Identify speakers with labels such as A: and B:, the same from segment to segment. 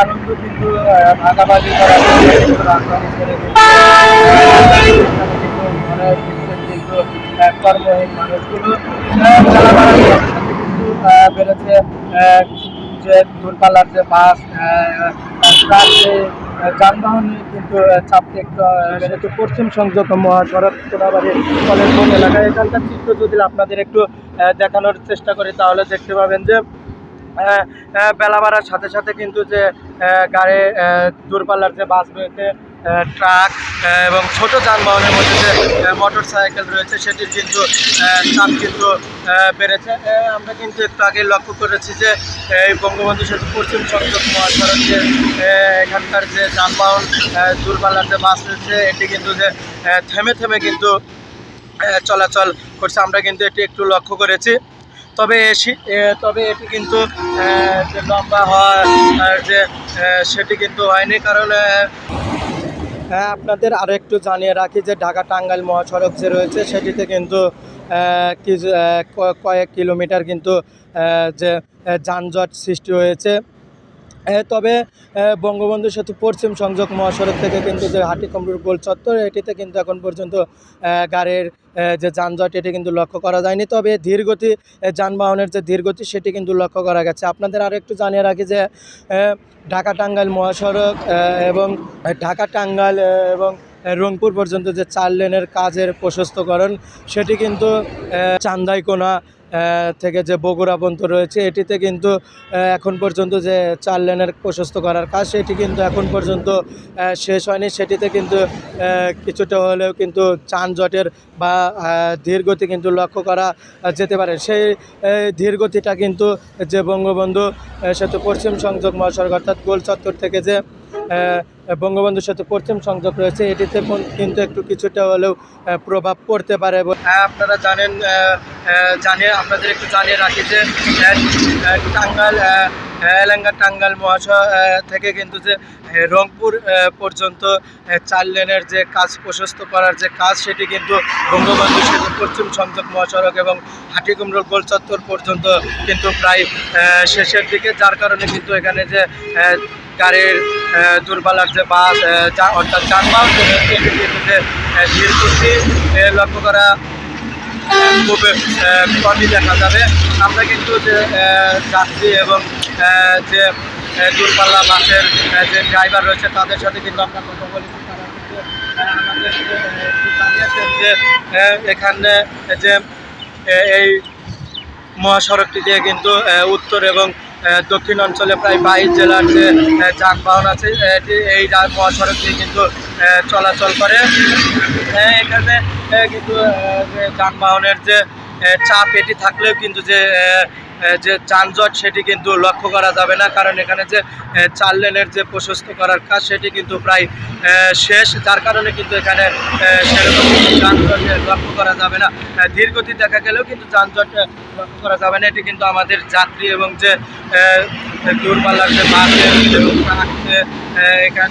A: আনন্দ কিন্তু ভাগাভাগি করা কর্মহীন মানুষগুলো যে দূরপাল্লার যে বাস ট্রাক যানবাহন কিন্তু চাপতে একটু পশ্চিম সংযোগ মহাসড়ক কোনাবাড়ি কলেজ এলাকায় এখানকার চিত্র যদি আপনাদের একটু দেখানোর চেষ্টা করি, তাহলে দেখতে পাবেন যে বেলা বাড়ার সাথে সাথে কিন্তু যে গাড়ি দূরপাল্লার যে বাস রয়েছে ট্রাক এবং ছোট যানবাহনের মধ্যে যে মোটর সাইকেল রয়েছে, সেটির কিন্তু চাপ কিন্তু বেড়েছে। আমরা কিন্তু একটু আগে লক্ষ্য করেছি যে এই বঙ্গবন্ধু সেতু পশ্চিম সংযোগ মহাসড়ক যে এখানকার যে যানবাহন দূরপাল্লার যে বাস রয়েছে, এটি কিন্তু যে থেমে থেমে কিন্তু চলাচল করছে। আমরা কিন্তু এটি একটু লক্ষ্য করেছি। তবে তবে এটি কিন্তু যে লম্বা হওয়ার যে সেটি কিন্তু হয়নি কারণ হ্যাঁ আপনাদের আরও একটু জানিয়ে রাখি যে ঢাকা টাঙ্গাইল মহাসড়ক যে রয়েছে, সেটিতে কিন্তু কয়েক কিলোমিটার কিন্তু যে যানজট সৃষ্টি হয়েছে। তবে বঙ্গবন্ধু সেতু পশ্চিম সংযোগ মহাসড়ক থেকে কিন্তু যে হাটিকমরুর গোল চত্বর, এটিতে কিন্তু এখন পর্যন্ত গাড়ির যে যানজট, এটি কিন্তু লক্ষ্য করা যায়নি। তবে ধীরগতি যানবাহনের যে ধীরগতি, সেটি কিন্তু লক্ষ্য করা গেছে। আপনাদের আরও একটু জানিয়ে রাখি যে ঢাকা টাঙ্গাইল মহাসড়ক এবং ঢাকা টাঙ্গাইল এবং রংপুর পর্যন্ত যে চার লেনের কাজের প্রশস্তকরণ, সেটি কিন্তু চান্দাইকোনা থেকে যে বগুড়া পর্যন্ত রয়েছে, এটিতে কিন্তু এখন পর্যন্ত যে চার লেনের প্রশস্ত করার কাজ, সেটি কিন্তু এখন পর্যন্ত শেষ হয়নি। সেটিতে কিন্তু কিছুটা হলেও কিন্তু যানজটের বা ধীরগতি কিন্তু লক্ষ্য করা যেতে পারে। সেই ধীরগতিটা কিন্তু যে বঙ্গবন্ধু সেতু পশ্চিম সংযোগ মহাসড়ক অর্থাৎ গোল চত্বর থেকে যে আহ, সাথে পশ্চিম সংযোগ রয়েছে। এটিতে কিন্তু একটু কিছুটা হলেও প্রভাব পড়তে পারে হ্যাঁ আপনারা জানেন জানিয়ে আপনাদের একটু জানিয়ে রাখি যে টাঙ্গাল এলাঙ্গা টাঙ্গাইল মহাশয় থেকে কিন্তু যে রংপুর পর্যন্ত চার লেনের যে কাজ প্রশস্ত করার যে কাজ সেটি কিন্তু বঙ্গবন্ধু সেতু পশ্চিম সংযোগ মহাসড়ক এবং হাটিকুমরুল গোল চত্বর পর্যন্ত কিন্তু প্রায় শেষের দিকে। যার কারণে কিন্তু এখানে যে গাড়ির দূরপাল্লার যে বাস অর্থাৎ যানবাহন গতি আহ, লক্ষ্য করা খুব কমই দেখা যাবে। আমরা কিন্তু যে যাত্রী এবং যে দূরপাল্লা বাসের যে ড্রাইভার রয়েছে তাদের সাথে কিন্তু আমরা কথা বলেছি যে এখানে যে এই মহাসড়কটি দিয়ে কিন্তু উত্তর এবং দক্ষিণ অঞ্চলে প্রায় বাইশ জেলার যে যানবাহন আছে, এটি এই মহাসড়ক দিয়ে কিন্তু চলাচল করে। এখানে কিন্তু যানবাহনের যে চাপ এটি থাকলেও কিন্তু যে যে যানজট সেটি কিন্তু লক্ষ্য করা যাবে না কারণ এখানে যে চার লেনের যে প্রশস্ত করার কাজ সেটি কিন্তু প্রায় শেষ যার কারণে কিন্তু এখানে সেরকম যানজট লক্ষ্য করা যাবে না। আহ, ধীর গতি দেখা গেলেও কিন্তু যানজট লক্ষ্য করা যাবে না। এটি কিন্তু আমাদের যাত্রী এবং যে দূরপাল্লার যে যে এখান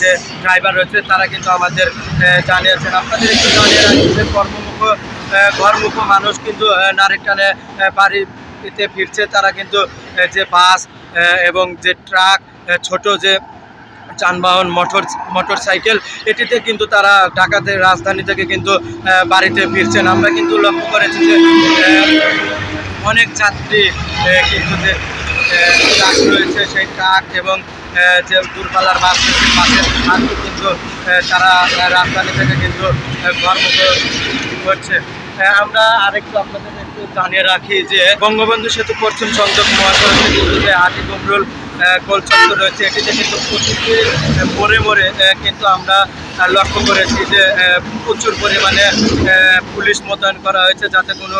A: যে ড্রাইভার রয়েছে তারা কিন্তু আমাদের জানিয়েছেন। আপনাদের একটু জানিয়ে রাখি যে কর্মমুখ ঘরমুখ মানুষ কিন্তু আহ, নারী টানে আহ, বাড়িতে ফিরছে, তারা কিন্তু যে বাস এবং যে ট্রাক ছোট যে যানবাহন, মোটর মোটর সাইকেল এটিতে কিন্তু তারা ঢাকাতে, রাজধানী থেকে কিন্তু বাড়িতে ফিরছেন। আমরা কিন্তু লক্ষ্য করেছি যে অনেক যাত্রী কিন্তু যে ট্রাক রয়েছে, সেই ট্রাক এবং যে দূরপাল্লার বাস রয়েছে বাসের কিন্তু তারা রাজধানী থেকে কিন্তু কর্মক করছে। আমরা আরেকটু আপনাদের জানিয়ে রাখি যে বঙ্গবন্ধু সেতু পশ্চিম সংযোগ মহাসড়কে কিন্তু যে আটি চত্বর রয়েছে। এটিতে কিন্তু আহ, মোড়ে মোড়ে কিন্তু আমরা লক্ষ্য করেছি যে প্রচুর পরিমাণে পুলিশ মোতায়েন করা হয়েছে যাতে কোনো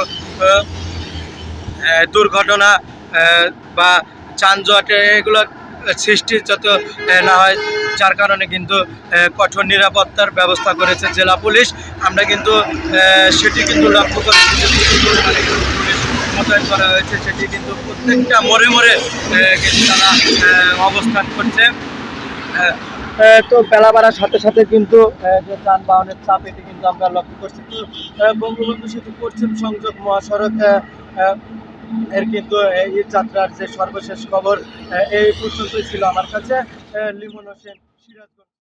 A: দুর্ঘটনা বা যানজট এগুলো সৃষ্টি যত না হয় যার কারণে কিন্তু কঠোর নিরাপত্তার ব্যবস্থা করেছে জেলা পুলিশ। আমরা কিন্তু সেটি কিন্তু লক্ষ্য করেছি যে প্রচুর পরিমাণে কিন্তু পুলিশ মোতায়েন করা হয়েছে, সেটি কিন্তু প্রত্যেকটা মোড়ে মোড়ে কিন্তু তারা অবস্থান করছে। তো বেলা বাড়ার সাথে সাথে কিন্তু যে যানবাহনের চাপ, এটি কিন্তু আমরা লক্ষ্য করছি। তো বঙ্গবন্ধু সেতু পশ্চিম সংযোগ মহাসড়ক এর কিন্তু এই যাত্রার যে সর্বশেষ খবর এই পর্যন্তই ছিল আমার কাছে। লিমন হোসেন, সিরাজগঞ্জ।